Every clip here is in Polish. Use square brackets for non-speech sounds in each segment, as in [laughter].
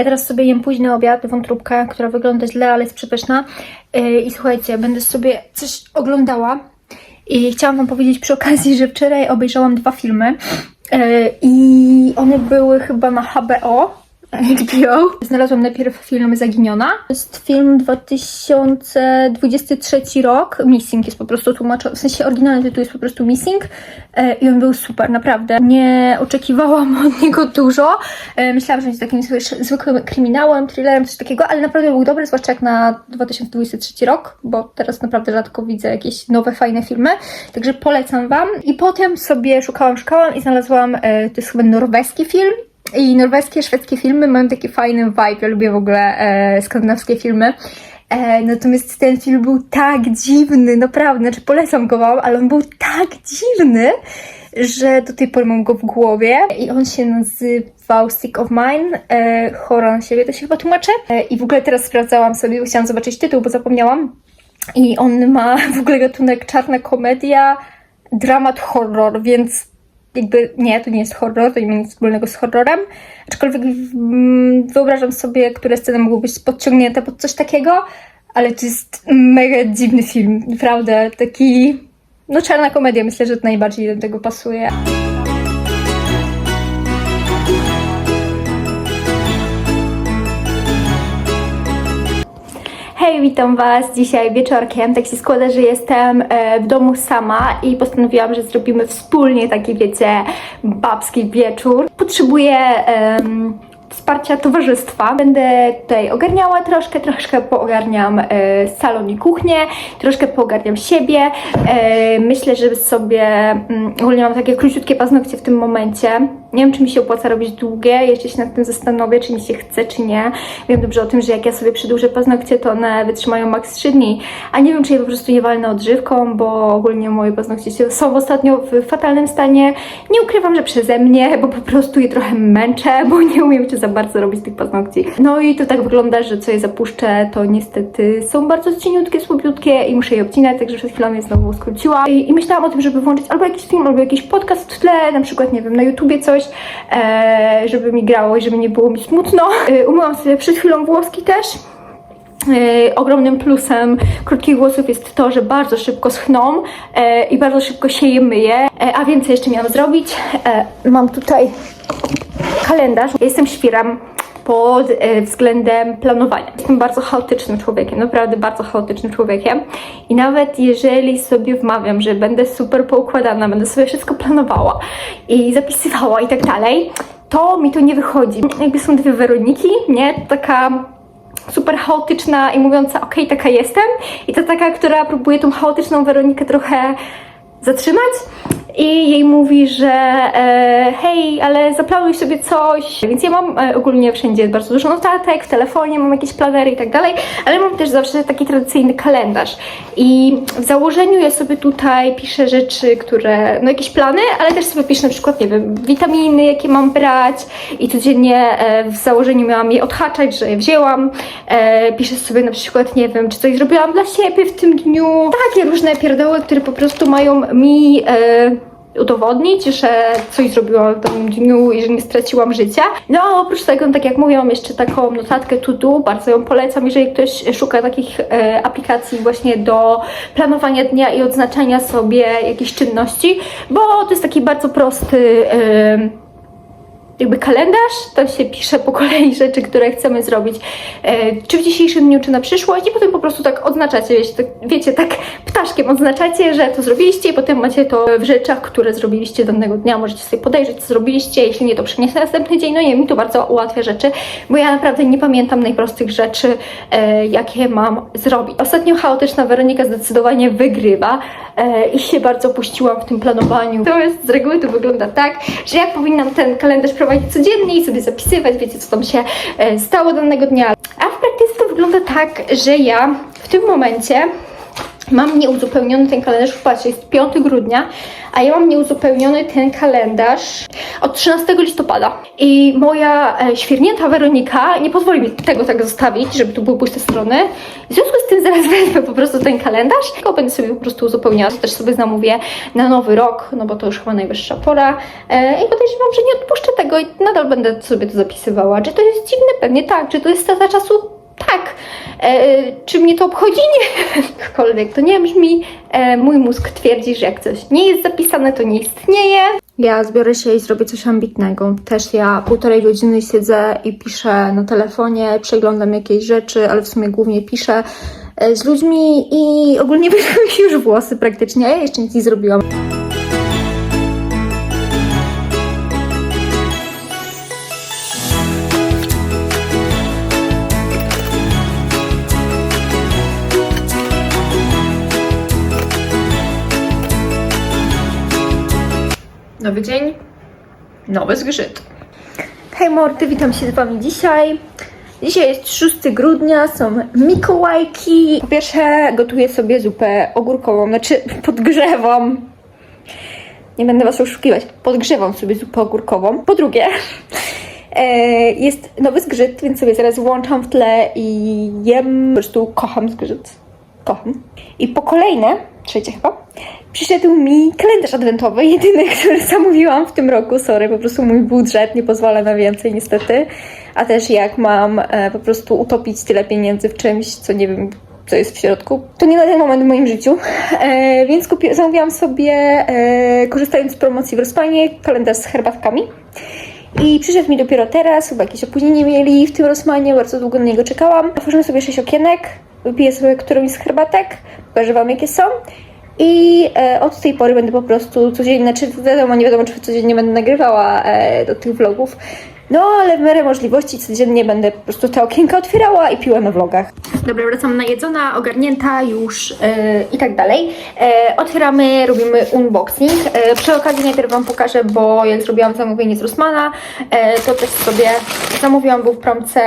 Ja teraz sobie jem późny obiad, wątróbkę, która wygląda źle, ale jest przepyszna. Yy, I słuchajcie, będę sobie coś oglądała. I chciałam Wam powiedzieć przy okazji, że wczoraj obejrzałam dwa filmy. Yy, I one były chyba na HBO. HBO. Znalazłam najpierw film Zaginiona. To jest film 2023 rok. Missing jest po prostu tłumaczony, w sensie oryginalny tytuł jest po prostu Missing e, i on był super, naprawdę. Nie oczekiwałam od niego dużo. E, Myślałam, że będzie takim zwy- zwykłym kryminałem, thrillerem, coś takiego, ale naprawdę był dobry, zwłaszcza jak na 2023 rok, bo teraz naprawdę rzadko widzę jakieś nowe, fajne filmy. Także polecam Wam. I potem sobie szukałam, szukałam i znalazłam, e, to jest chyba norweski film, i norweskie, szwedzkie filmy mają taki fajny vibe. Ja lubię w ogóle e, skandynawskie filmy. E, natomiast ten film był tak dziwny, naprawdę. Znaczy, polecam go wam, ale on był tak dziwny, że do tej pory mam go w głowie. I on się nazywał Sick of Mine. E, chora na siebie, to się chyba tłumaczy. E, I w ogóle teraz sprawdzałam sobie, chciałam zobaczyć tytuł, bo zapomniałam. I on ma w ogóle gatunek czarna komedia, dramat horror, więc jakby nie, to nie jest horror, to nie ma nic wspólnego z horrorem. Aczkolwiek mm, wyobrażam sobie, które sceny mogły być podciągnięte pod coś takiego, ale to jest mega dziwny film. Naprawdę taki. No, czarna komedia, myślę, że najbardziej do tego pasuje. Hej, witam Was dzisiaj wieczorkiem. Tak się składa, że jestem e, w domu sama i postanowiłam, że zrobimy wspólnie taki, wiecie, babski wieczór. Potrzebuję em, wsparcia towarzystwa. Będę tutaj ogarniała troszkę, troszkę poogarniam e, salon i kuchnię, troszkę poogarniam siebie. E, myślę, że sobie mm, ogólnie mam takie króciutkie paznokcie w tym momencie. Nie wiem, czy mi się opłaca robić długie, jeszcze się nad tym zastanowię, czy mi się chce, czy nie. Wiem dobrze o tym, że jak ja sobie przedłużę paznokcie, to one wytrzymają maks 3 dni, a nie wiem, czy je po prostu nie walnę odżywką, bo ogólnie moje paznokcie się- są ostatnio w fatalnym stanie. Nie ukrywam, że przeze mnie, bo po prostu je trochę męczę, bo nie umiem jeszcze za bardzo robić tych paznokci. No i to tak wygląda, że co je zapuszczę, to niestety są bardzo cieniutkie, słabiutkie i muszę je obcinać, także przed chwilą je znowu skróciłam. I, I myślałam o tym, żeby włączyć albo jakiś film, albo jakiś podcast w tle, na przykład, nie wiem, na YouTubie coś, e, żeby mi grało i żeby nie było mi smutno. E, umyłam sobie przed chwilą włoski też. E, ogromnym plusem krótkich włosów jest to, że bardzo szybko schną e, i bardzo szybko się je myje. E, a więcej jeszcze miałam zrobić. Mam tutaj kalendarz. Ja jestem świrem pod e, względem planowania. Jestem bardzo chaotycznym człowiekiem, naprawdę bardzo chaotycznym człowiekiem. I nawet jeżeli sobie wmawiam, że będę super poukładana, będę sobie wszystko planowała i zapisywała i tak dalej, to mi to nie wychodzi. Jakby są dwie Weroniki, nie? Taka super chaotyczna i mówiąca, okej, taka jestem, i to taka, która próbuje tą chaotyczną Weronikę trochę zatrzymać i jej mówi, że e, hej, ale zaplanuj sobie coś. Więc ja mam e, ogólnie wszędzie bardzo dużo notatek, w telefonie mam jakieś planery i tak dalej, ale mam też zawsze taki tradycyjny kalendarz. I w założeniu ja sobie tutaj piszę rzeczy, które, no jakieś plany, ale też sobie piszę na przykład, nie wiem, witaminy, jakie mam brać i codziennie e, w założeniu miałam je odhaczać, że je wzięłam. E, piszę sobie na przykład, nie wiem, czy coś zrobiłam dla siebie w tym dniu. Takie różne pierdoły, które po prostu mają mi e, udowodnić, że coś zrobiłam w danym dniu i że nie straciłam życia. No a oprócz tego, tak jak mówię, mam jeszcze taką notatkę to do, bardzo ją polecam, jeżeli ktoś szuka takich e, aplikacji właśnie do planowania dnia i odznaczania sobie jakichś czynności, bo to jest taki bardzo prosty e, jakby kalendarz, to się pisze po kolei [laughs] rzeczy, które chcemy zrobić, e, czy w dzisiejszym dniu, czy na przyszłość i potem po prostu tak odznaczacie, wiecie, tak, wiecie, tak ptaszkiem odznaczacie, że to zrobiliście i potem macie to w rzeczach, które zrobiliście danego dnia, możecie sobie podejrzeć, co zrobiliście, jeśli nie, to przeniesiecie na następny dzień, no nie, mi to bardzo ułatwia rzeczy, bo ja naprawdę nie pamiętam najprostszych rzeczy, e, jakie mam zrobić. Ostatnio chaotyczna Weronika zdecydowanie wygrywa e, i się bardzo puściłam w tym planowaniu. To jest z reguły to wygląda tak, że ja powinnam ten kalendarz prowadzić codziennie i sobie zapisywać, wiecie, co tam się e, stało danego dnia. A w praktyce to wygląda tak, że ja w tym momencie mam nieuzupełniony ten kalendarz, patrzcie, jest 5 grudnia, a ja mam nieuzupełniony ten kalendarz od 13 listopada. I moja e, świernięta Weronika nie pozwoli mi tego tak zostawić, żeby tu były puste strony. W związku z tym zaraz wezmę po prostu ten kalendarz, tylko będę sobie po prostu uzupełniała. Też sobie zamówię na nowy rok, no bo to już chyba najwyższa pora. E, I podejrzewam, że nie odpuszczę tego i nadal będę sobie to zapisywała. Czy to jest dziwne? Pewnie tak. Czy to jest strata czasu? Tak. E, czy mnie to obchodzi? Nie. [laughs] Jakkolwiek to nie brzmi, e, mój mózg twierdzi, że jak coś nie jest zapisane, to nie istnieje. Ja zbiorę się i zrobię coś ambitnego. Też ja półtorej godziny siedzę i piszę na telefonie, przeglądam jakieś rzeczy, ale w sumie głównie piszę e, z ludźmi i ogólnie [laughs] wyszły mi już włosy praktycznie, ja jeszcze nic nie zrobiłam. Nowy dzień, nowy zgrzyt. Hej mordy, witam się z wami dzisiaj. Dzisiaj jest 6 grudnia, są Mikołajki. Po pierwsze gotuję sobie zupę ogórkową, znaczy podgrzewam. Nie będę was oszukiwać, podgrzewam sobie zupę ogórkową. Po drugie, e, jest nowy zgrzyt, więc sobie zaraz włączam w tle i jem. Po prostu kocham zgrzyt. Kocham. I po kolejne, trzecie chyba, przyszedł mi kalendarz adwentowy, jedyny, [laughs] który zamówiłam w tym roku. Sorry, po prostu mój budżet nie pozwala na więcej niestety. A też jak mam e, po prostu utopić tyle pieniędzy w czymś, co nie wiem, co jest w środku, to nie na ten moment w moim życiu. E, więc kupi- zamówiłam sobie, e, korzystając z promocji w Rospanie, kalendarz z herbatkami. I przyszedł mi dopiero teraz, chyba jakieś opóźnienie mieli w tym Rosmanie, bardzo długo na niego czekałam. Otworzymy sobie sześć okienek, wypiję sobie którąś z herbatek, pokażę wam jakie są. I e, od tej pory będę po prostu codziennie, znaczy wiadomo, nie wiadomo czy codziennie będę nagrywała e, do tych vlogów. No, ale w miarę możliwości codziennie będę po prostu te okienka otwierała i piła na vlogach. Dobra, wracam najedzona, ogarnięta już e, i tak dalej. E, otwieramy, robimy unboxing. E, przy okazji najpierw Wam pokażę, bo jak zrobiłam zamówienie z Rossmana, e, to też sobie zamówiłam, był w promce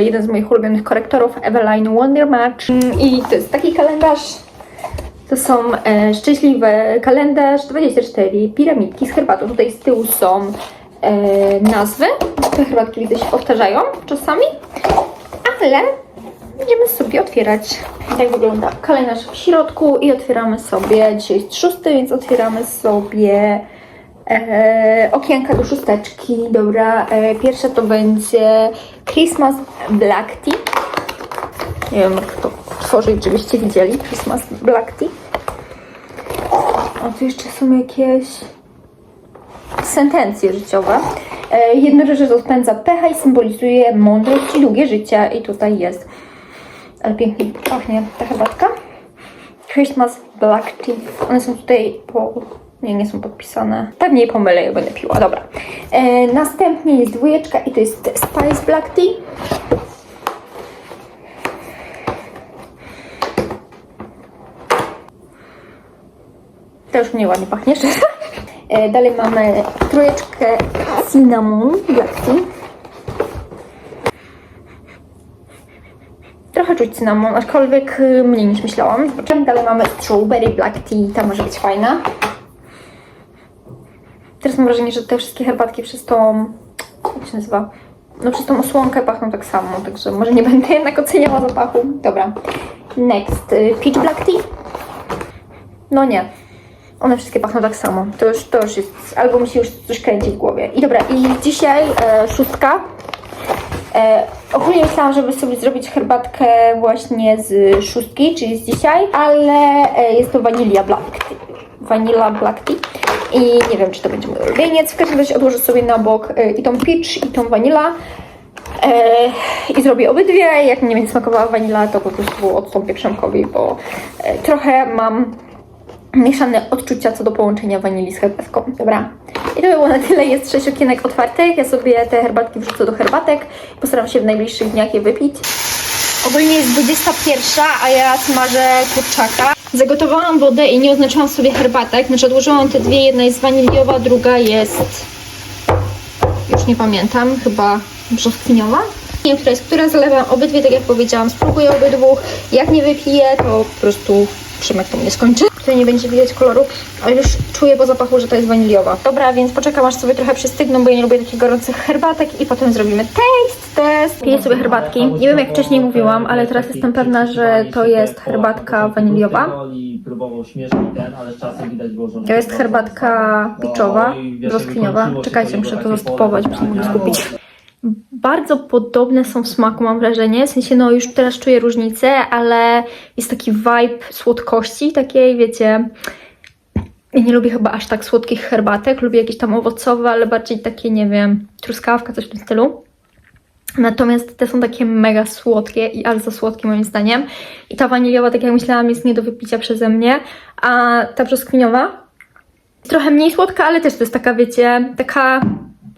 jeden z moich ulubionych korektorów, Eveline Wonder Match. Mm, I to jest taki kalendarz, to są e, szczęśliwe kalendarz 24, piramidki z herbatą. Tutaj z tyłu są e, nazwy. Te herbatki widzę się powtarzają czasami, ale będziemy sobie otwierać. Tak wygląda kalendarz w środku i otwieramy sobie, dzisiaj jest szósty, więc otwieramy sobie e, okienka do szósteczki. Dobra, e, pierwsza to będzie Christmas Black Tea. Nie wiem jak to tworzyć, żebyście widzieli. Christmas Black Tea. O, tu jeszcze są jakieś sentencje życiowe. E, jednocześnie rozpędza pecha i symbolizuje mądrość i długie życie. I tutaj jest. Ale pięknie pachnie ta herbatka. Christmas Black Tea. One są tutaj po... Nie, nie są podpisane. Pewnie je pomylę, jak będę piła. Dobra. E, następnie jest dwójeczka i to jest Spice Black Tea. To już mnie ładnie pachnie. E, Dalej mamy trójeczkę Cinnamon Black Tea. Trochę czuć cynamon, aczkolwiek y, mniej niż myślałam. Zobaczymy. Dalej mamy Strawberry Black Tea, ta może być fajna. Teraz mam wrażenie, że te wszystkie herbatki przez tą... Jak się nazywa? No przez tą osłonkę pachną tak samo, także może nie będę jednak oceniała zapachu. Dobra. Next. y, Peach Black Tea. No nie. One wszystkie pachną tak samo. To już, to już jest, albo mi się już coś kręci w głowie. I dobra, i dzisiaj e, szóstka. E, ogólnie myślałam, żeby sobie zrobić herbatkę właśnie z szóstki, czyli z dzisiaj, ale e, jest to Vanilla Black Tea. Vanilla Black Tea. I nie wiem, czy to będzie mój ulubieniec. W każdym razie odłożę sobie na bok e, i tą peach, i tą vanilla. E, I zrobię obydwie. Jak mnie będzie smakowała wanila, to po prostu odstąpię Przemkowi, bo e, trochę mam mieszane odczucia co do połączenia wanilii z herbatką. Dobra. I to by było na tyle. Jest sześć okienek otwartych. Ja sobie te herbatki wrzucę do herbatek. Postaram się w najbliższych dniach je wypić. Ogólnie jest 21, a ja smażę kurczaka. Zagotowałam wodę i nie oznaczyłam sobie herbatek. Znaczy odłożyłam te dwie. Jedna jest waniliowa, druga jest... Już nie pamiętam. Chyba brzoskwiniowa. Nie wiem, która jest która. Zalewam obydwie, tak jak powiedziałam. Spróbuję obydwu. Jak nie wypiję, to po prostu Przemek to mnie skończy. Tutaj nie będzie widać koloru, ale już czuję po zapachu, że to jest waniliowa. Dobra, więc poczekam aż sobie trochę przystygną, bo ja nie lubię takich gorących herbatek i potem zrobimy taste test. Piję sobie herbatki. Nie wiem jak wcześniej mówiłam, ale teraz jestem pewna, że to jest herbatka waniliowa. To jest herbatka piczowa, brzoskwiniowa. Czekajcie, muszę to zastopować, bo się mogę skupić. Bardzo podobne są w smaku, mam wrażenie. W sensie, no już teraz czuję różnicę, ale jest taki vibe słodkości, takiej, wiecie. Ja nie lubię chyba aż tak słodkich herbatek. Lubię jakieś tam owocowe, ale bardziej takie, nie wiem, truskawka, coś w tym stylu. Natomiast te są takie mega słodkie i aż za słodkie moim zdaniem. I ta waniliowa, tak jak myślałam, jest nie do wypicia przeze mnie. A ta brzoskwiniowa trochę mniej słodka, ale też to jest taka, wiecie, taka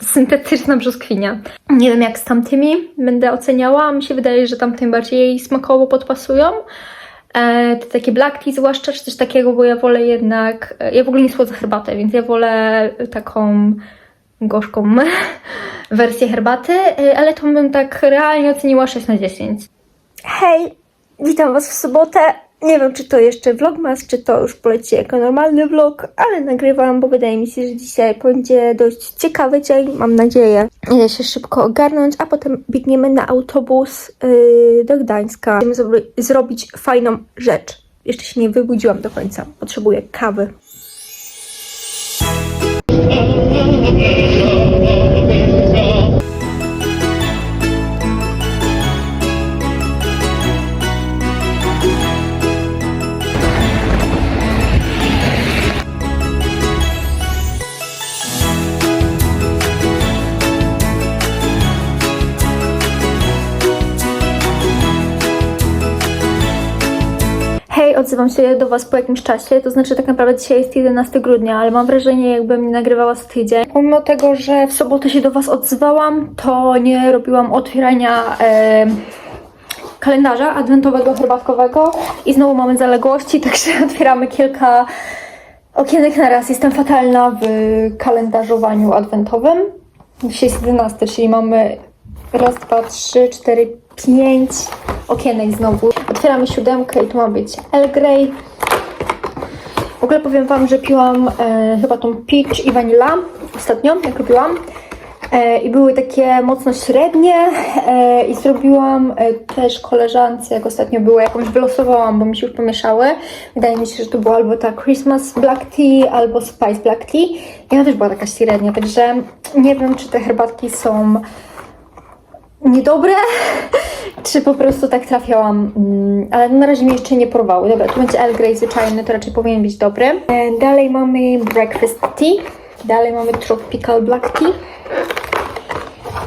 syntetyczna brzoskwinia. Nie wiem jak z tamtymi będę oceniała. Mi się wydaje, że tamtym bardziej smakowo podpasują. E, te takie black tea zwłaszcza, czy coś takiego, bo ja wolę jednak... e, Ja w ogóle nie słodzę herbatę, więc ja wolę taką gorzką [laughs] wersję herbaty, e, ale to bym tak realnie oceniła 6 na 10. Hej, witam Was w sobotę. Nie wiem, czy to jeszcze vlogmas, czy to już poleci jako normalny vlog, ale nagrywam, bo wydaje mi się, że dzisiaj będzie dość ciekawy dzień, mam nadzieję. Idę się szybko ogarnąć, a potem biegniemy na autobus yy, do Gdańska. Chcemy zrobi- zrobić fajną rzecz. Jeszcze się nie wybudziłam do końca, potrzebuję kawy. [laughs] odzywam się do Was po jakimś czasie, to znaczy tak naprawdę dzisiaj jest 11 grudnia, ale mam wrażenie jakbym nie nagrywała z tydzień. Pomimo tego, że w sobotę się do Was odzywałam, to nie robiłam otwierania e, kalendarza adwentowego, herbatkowego i znowu mamy zaległości, [laughs] także otwieramy kilka okienek na raz. Jestem fatalna w kalendarzowaniu adwentowym. Dzisiaj jest 11, czyli mamy raz, dwa, trzy, cztery, pięć okienek znowu. Otwieramy siódemkę i tu ma być El Grey. W ogóle powiem Wam, że piłam e, chyba tą peach i vanilla ostatnio, jak robiłam. E, I były takie mocno średnie e, i zrobiłam e, też koleżance, jak ostatnio było, jakąś wylosowałam, bo mi się już pomieszały. Wydaje mi się, że to była albo ta Christmas Black Tea, albo Spice Black Tea. I ona też była taka średnia, także nie wiem, czy te herbatki są niedobre, [laughs] czy po prostu tak trafiałam, mm, ale na razie mnie jeszcze nie porwały. Dobra, tu będzie Earl Grey zwyczajny, to raczej powinien być dobry. E, Dalej mamy Breakfast Tea, dalej mamy Tropical Black Tea.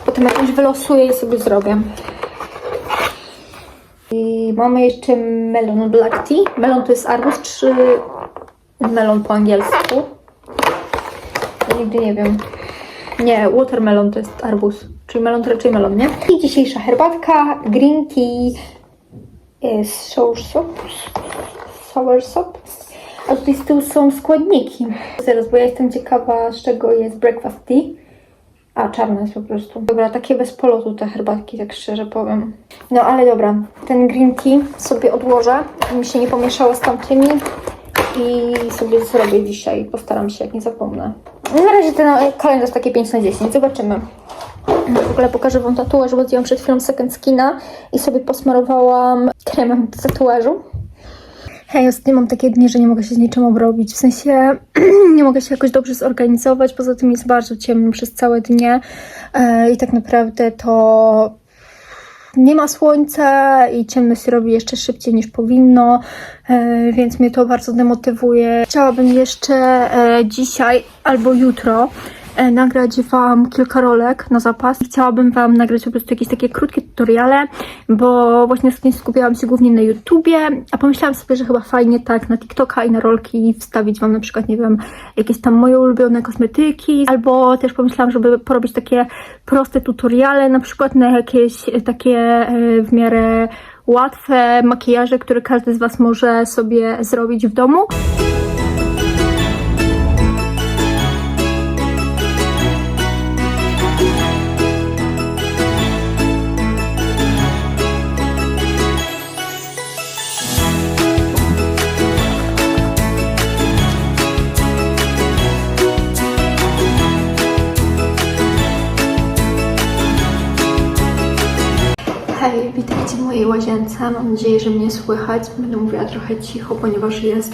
Potem jakąś wylosuję i sobie zrobię. I mamy jeszcze Melon Black Tea. Melon to jest arbuz, czy melon po angielsku? Nigdy nie wiem. Nie, watermelon to jest arbuz, czyli melon to raczej melon, nie? I dzisiejsza herbatka, green tea, jest sour sop, sour sop. A tutaj z tyłu są składniki. Zaraz, bo ja jestem ciekawa, z czego jest breakfast tea. A, czarne jest po prostu. Dobra, takie bez polotu te herbatki, tak szczerze powiem. No ale dobra, ten green tea sobie odłożę, żeby mi się nie pomieszało z tamtymi i sobie zrobię dzisiaj. Postaram się, jak nie zapomnę. Na razie ten kalendarz takie 5 na 10. Zobaczymy. W ogóle pokażę Wam tatuaż, bo zdjęłam przed chwilą second skina i sobie posmarowałam kremem do tatuażu. Hej, ostatnio mam takie dni, że nie mogę się z niczym obrobić. W sensie [clears throat] nie mogę się jakoś dobrze zorganizować. Poza tym jest bardzo ciemno przez całe dnie e, i tak naprawdę to nie ma słońca i ciemno się robi jeszcze szybciej niż powinno, e, więc mnie to bardzo demotywuje. Chciałabym jeszcze e, dzisiaj albo jutro e, nagrać Wam kilka rolek na zapas. Chciałabym Wam nagrać po prostu jakieś takie krótkie tutoriale, bo właśnie ostatnio skupiałam się głównie na YouTubie, a pomyślałam sobie, że chyba fajnie tak na TikToka i na rolki wstawić Wam na przykład, nie wiem, jakieś tam moje ulubione kosmetyki, albo też pomyślałam, żeby porobić takie proste tutoriale, na przykład na jakieś takie e, w miarę łatwe makijaże, które każdy z Was może sobie zrobić w domu. Hej, witajcie w mojej łazience. Mam nadzieję, że mnie słychać. Będę mówiła trochę cicho, ponieważ jest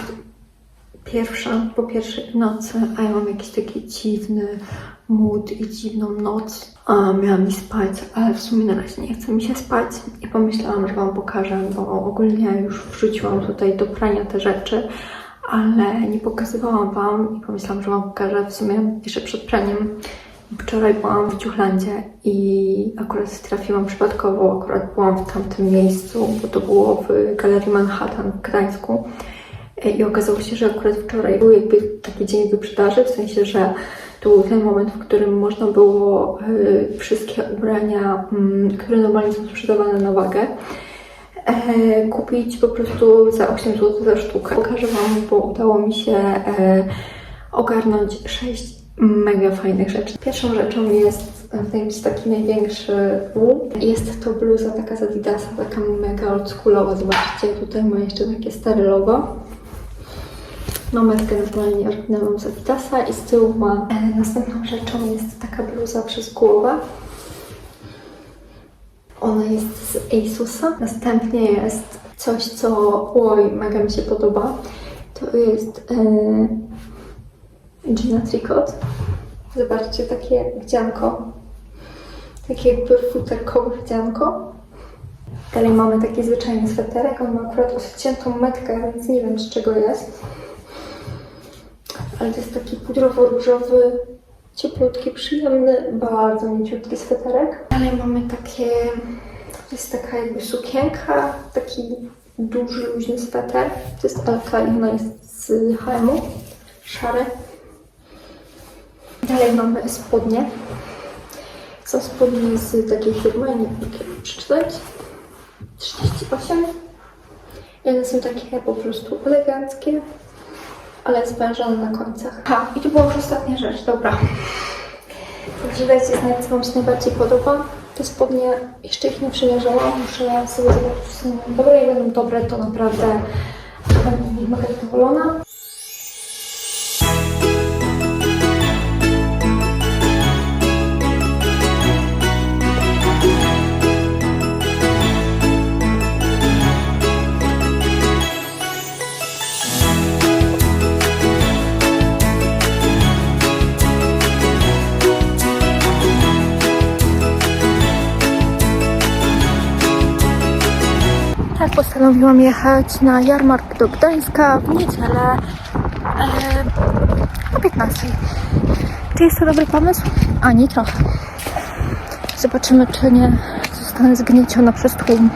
pierwsza po pierwszej nocy, a ja mam jakiś taki dziwny mood i dziwną noc. A miałam mi spać, ale w sumie na razie nie chce mi się spać i pomyślałam, że Wam pokażę, bo ogólnie już wrzuciłam tutaj do prania te rzeczy, ale nie pokazywałam Wam i pomyślałam, że Wam pokażę w sumie jeszcze przed praniem. Wczoraj byłam w Ciuchlandzie i akurat trafiłam przypadkowo, akurat byłam w tamtym miejscu, bo to było w Galerii Manhattan w Gdańsku. I okazało się, że akurat wczoraj był jakby taki dzień wyprzedaży, w sensie, że to był ten moment, w którym można było y, wszystkie ubrania, mm, które normalnie są sprzedawane na wagę, e, kupić po prostu za 8 zł za sztukę. Pokażę Wam, bo udało mi się e, ogarnąć 6 mega fajnych rzeczy. Pierwszą rzeczą jest, e, wydaje taki największy wół. Jest to bluza taka z Adidasa, taka mega oldschoolowa. Zobaczcie, tutaj ma jeszcze takie stare logo. No metkę naturalnie oryginalną z Adidasa i z tyłu ma... E, następną rzeczą jest taka bluza przez głowę. Ona jest z Asusa. Następnie jest coś, co oj, mega mi się podoba. To jest e, Gina Tricot. Zobaczcie, takie wdzianko. Takie jakby futerkowe wdzianko. Dalej mamy taki zwyczajny sweterek. On ma akurat odciętą metkę, więc nie wiem z czego jest. Ale to jest taki pudrowo-różowy, cieplutki, przyjemny, bardzo mięciutki sweterek. Dalej mamy takie, to jest taka jakby sukienka, taki duży, luźny sweter. To jest Elka i ona jest z H&M-u, szary. Dalej mamy spodnie. Są spodnie z takiej firmy, nie wiem jak przeczytać. 38. I one są takie po prostu eleganckie, ale zwężone na końcach. Ha, i to była już ostatnia rzecz, dobra. Także dajcie znać, co Wam się najbardziej podoba. Te spodnie jeszcze ich nie przymierzałam, muszę sobie zobaczyć, czy są dobre. Jak będą dobre, to naprawdę będę zadowolona. Postanowiłam jechać na jarmark do Gdańska w niedzielę e, o 15. Czy jest to dobry pomysł? Ani trochę. Zobaczymy, czy nie zostanę zgnieciona przez tłum.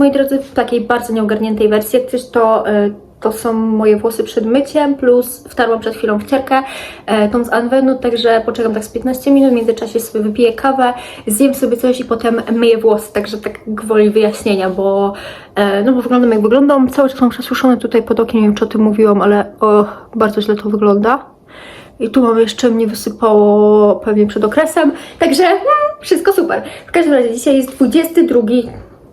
Moi drodzy w takiej bardzo nieogarniętej wersji. Jak coś to, y, to są moje włosy przed myciem, plus wtarłam przed chwilą w cierkę, e, tą z Anwenu, także poczekam tak z 15 minut, w międzyczasie sobie wypiję kawę, zjem sobie coś i potem myję włosy, także tak gwoli wyjaśnienia, bo e, no bo wyglądam jak wyglądam, cały czas mam przesuszone tutaj pod okiem, nie wiem czy o tym mówiłam, ale o, bardzo źle to wygląda. I tu mam jeszcze, mnie wysypało pewnie przed okresem, także mm, wszystko super. W każdym razie dzisiaj jest 22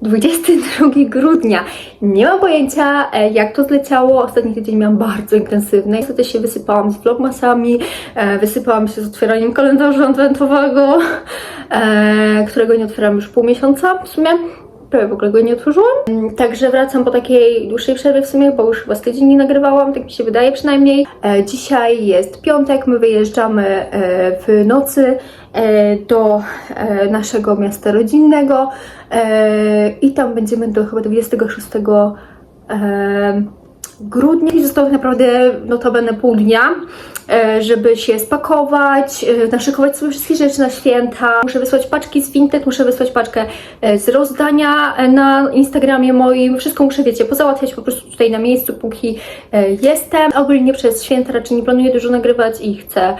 22 grudnia. Nie mam pojęcia, e, jak to zleciało. Ostatni tydzień miałam bardzo intensywny. Niestety się wysypałam z vlogmasami, e, wysypałam się z otwieraniem kalendarza adwentowego, e, którego nie otwieram już pół miesiąca w sumie. Prawie w ogóle go nie otworzyłam. Mm, Także wracam po takiej dłuższej przerwie w sumie, bo już chyba z tydzień nie nagrywałam, tak mi się wydaje przynajmniej. E, dzisiaj jest piątek, my wyjeżdżamy e, w nocy e, do naszego miasta rodzinnego i tam będziemy do chyba 26 e, grudnia i zostało tak naprawdę notabene pół dnia, e, żeby się spakować, e, naszykować sobie wszystkie rzeczy na święta. Muszę wysłać paczki z Vinted, muszę wysłać paczkę e, z rozdania na Instagramie moim. Wszystko muszę, wiecie, pozałatwiać po prostu tutaj na miejscu, póki jestem. Ogólnie przez święta raczej nie planuję dużo nagrywać i chcę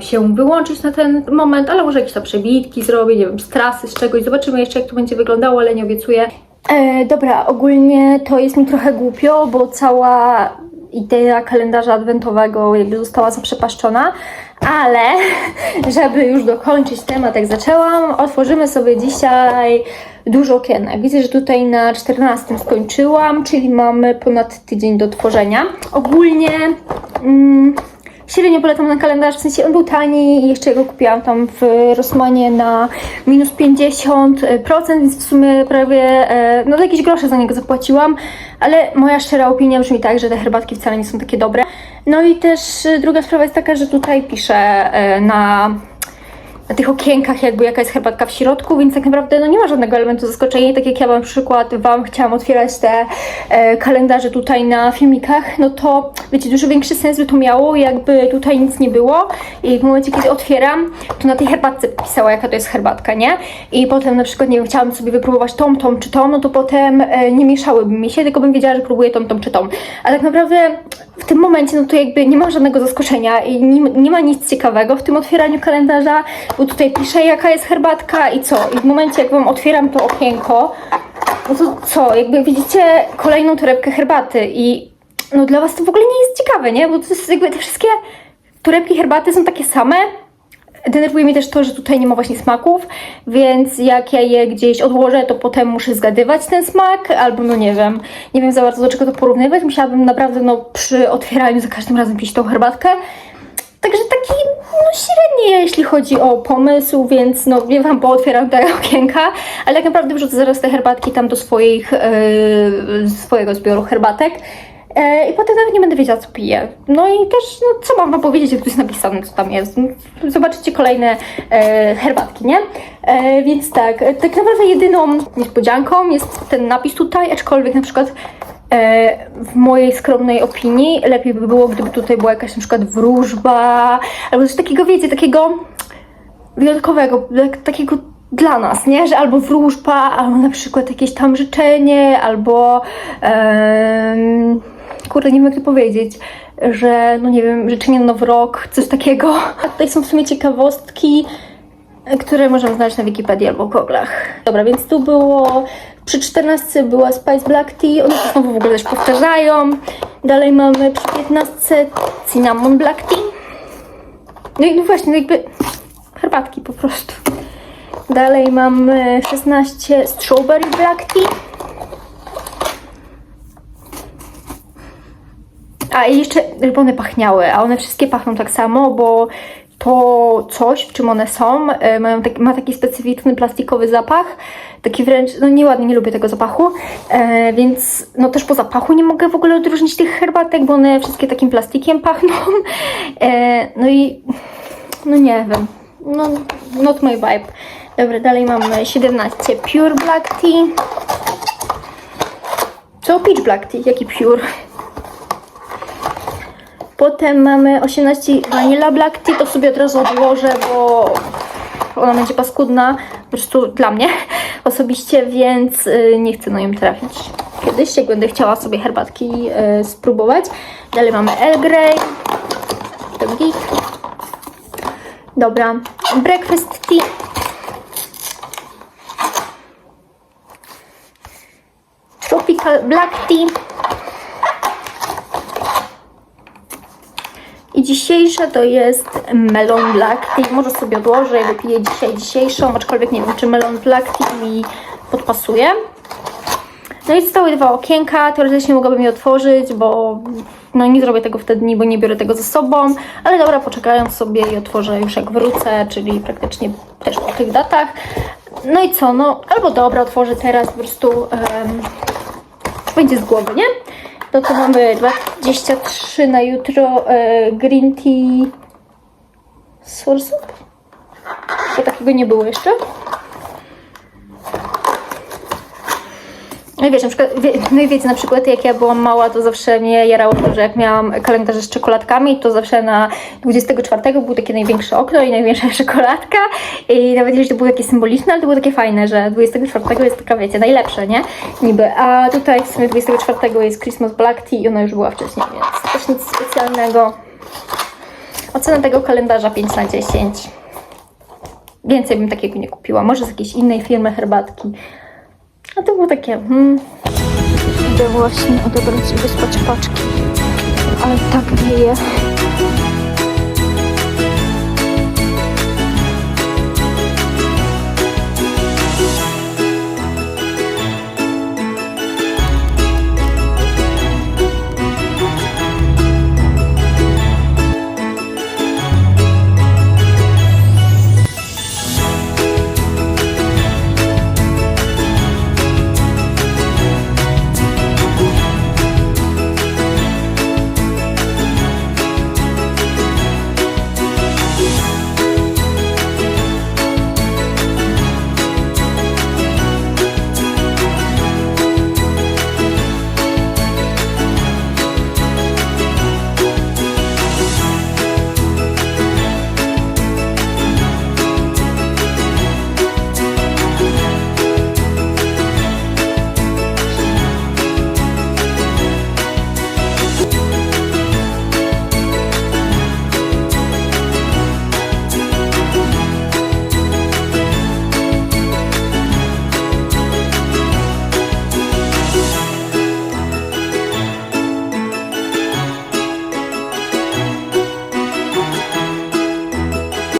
się wyłączyć na ten moment, ale może jakieś tam przebitki zrobię, nie wiem, z trasy, z czegoś. Zobaczymy jeszcze, jak to będzie wyglądało, ale nie obiecuję. E, dobra, ogólnie to jest mi trochę głupio, bo cała idea kalendarza adwentowego jakby została zaprzepaszczona, ale [laughs] żeby już dokończyć temat, jak zaczęłam, otworzymy sobie dzisiaj dużo okienek. Widzę, że tutaj na 14 skończyłam, czyli mamy ponad tydzień do tworzenia. Ogólnie mm, średnio polecam na kalendarz, w sensie on był tani i jeszcze go kupiłam tam w Rossmanie na minus 50%, więc w sumie prawie, e, no jakieś grosze za niego zapłaciłam, ale moja szczera opinia brzmi tak, że te herbatki wcale nie są takie dobre. No i też e, druga sprawa jest taka, że tutaj piszę e, na na tych okienkach jakby jaka jest herbatka w środku, więc tak naprawdę no nie ma żadnego elementu zaskoczenia. Tak jak ja na przykład Wam chciałam otwierać te e, kalendarze tutaj na filmikach, no to wiecie, dużo większy sens by to miało, jakby tutaj nic nie było i w momencie, kiedy otwieram, to na tej herbatce pisała, jaka to jest herbatka, nie? I potem na przykład, nie wiem, chciałam sobie wypróbować tą, tą czy tą, no to potem e, nie mieszałyby mi się, tylko bym wiedziała, że próbuję tą, tą czy tą. A tak naprawdę w tym momencie, no to jakby nie ma żadnego zaskoczenia i nie, nie ma nic ciekawego w tym otwieraniu kalendarza, bo tutaj piszę jaka jest herbatka i co. I w momencie, jak wam otwieram to okienko, no to co, jakby widzicie kolejną torebkę herbaty i no dla was to w ogóle nie jest ciekawe, nie? Bo to jest jakby te wszystkie torebki herbaty są takie same, Denerwuje mnie też to, że tutaj nie ma właśnie smaków, więc jak ja je gdzieś odłożę, to potem muszę zgadywać ten smak, albo no nie wiem, nie wiem za bardzo do czego to porównywać. Musiałabym naprawdę no przy otwieraniu za każdym razem pić tą herbatkę. Także taki no średni, jeśli chodzi o pomysł, więc no nie wam pootwieram te [laughs] okienka, ale tak naprawdę wrzucę zaraz te herbatki tam do swoich, yy, swojego zbioru herbatek. E, I potem nawet nie będę wiedziała, co piję. No i też, no co mam wam powiedzieć, jak tu jest napisane, co tam jest. Zobaczycie kolejne e, herbatki, nie? Więc tak, tak naprawdę jedyną niespodzianką jest ten napis tutaj, aczkolwiek na przykład w mojej skromnej opinii lepiej by było, gdyby tutaj była jakaś na przykład wróżba, albo coś takiego, wiecie, takiego wyjątkowego, tak- takiego dla nas, nie? Że albo wróżba, albo na przykład jakieś tam życzenie, albo kurde, nie wiem jak to powiedzieć, że no nie wiem, życzenie na nowy rok, coś takiego. A tutaj są w sumie ciekawostki, które możemy znaleźć na Wikipedii albo Google'ach. Dobra, więc tu było przy 14 była Spice Black Tea, one się znowu w ogóle też powtarzają. Dalej mamy przy 15 Cinnamon Black Tea. No i no właśnie, no jakby herbatki po prostu. Dalej mamy 16 Strawberry Black Tea. A i jeszcze rybony pachniały, a one wszystkie pachną tak samo, bo to coś, w czym one są, e, mają tak, ma taki specyficzny plastikowy zapach, taki wręcz, no nieładnie, nie lubię tego zapachu, e, więc no też po zapachu nie mogę w ogóle odróżnić tych herbatek, bo one wszystkie takim plastikiem pachną, e, no i no nie wiem, no not my vibe. Dobra, dalej mamy 17 Pure Black Tea. Co? Peach Black Tea, jaki Pure? Potem mamy 18 Vanilla Black Tea, to sobie od razu odłożę, bo ona będzie paskudna, po prostu dla mnie [laughs] osobiście, więc y, nie chcę na nią trafić. Kiedyś, jak będę chciała sobie herbatki y, spróbować. Dalej mamy Earl Grey. Dobra, Breakfast Tea. Tropical Black Tea. I dzisiejsza to jest Melon Black Tea. Może sobie odłożę i wypiję dzisiaj dzisiejszą, aczkolwiek nie wiem, czy Melon Black Tea mi podpasuje. No i zostały dwa okienka, teoretycznie mogłabym je otworzyć, bo no nie zrobię tego w te dni, bo nie biorę tego ze sobą, ale dobra, poczekają sobie i otworzę już jak wrócę, czyli praktycznie też po tych datach. No i co, no albo dobra, otworzę teraz po prostu em, będzie z głowy, nie? No to mamy 23 na jutro e, green tea source. Bo takiego nie było jeszcze. No wiesz, na przykład, wie, no i wiecie, na przykład jak ja byłam mała, to zawsze mnie jarało to, że jak miałam kalendarze z czekoladkami, to zawsze na 24 było takie największe okno i największa [laughs] czekoladka i nawet jeśli to było takie symboliczne, ale to było takie fajne, że 24 jest taka, wiecie, najlepsze, nie? Niby, a tutaj w sumie 24 jest Christmas Black Tea i ona już była wcześniej, więc też nic specjalnego. Ocena tego kalendarza 5 na 10. Więcej bym takiego nie kupiła. Może z jakiejś innej firmy herbatki. A to było takie. Hmm. Idę właśnie odebrać i wyspać paczki. Ale tak wieje.